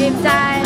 James time.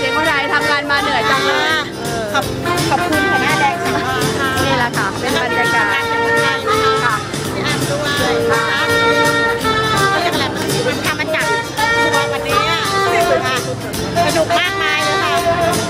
สียงคนไทยทำงานมาเหนื่อยจังเลยขอบขอบคุณหัวหน้าแดงค่ะนี่แหละค่ะ เป็นบรรยากาศค่ะพี่อันด้วยนะคะเขาเรียกอะไรมันมันทำมาจากตัววันนี้อะสนุกมากมากเลยค่ะ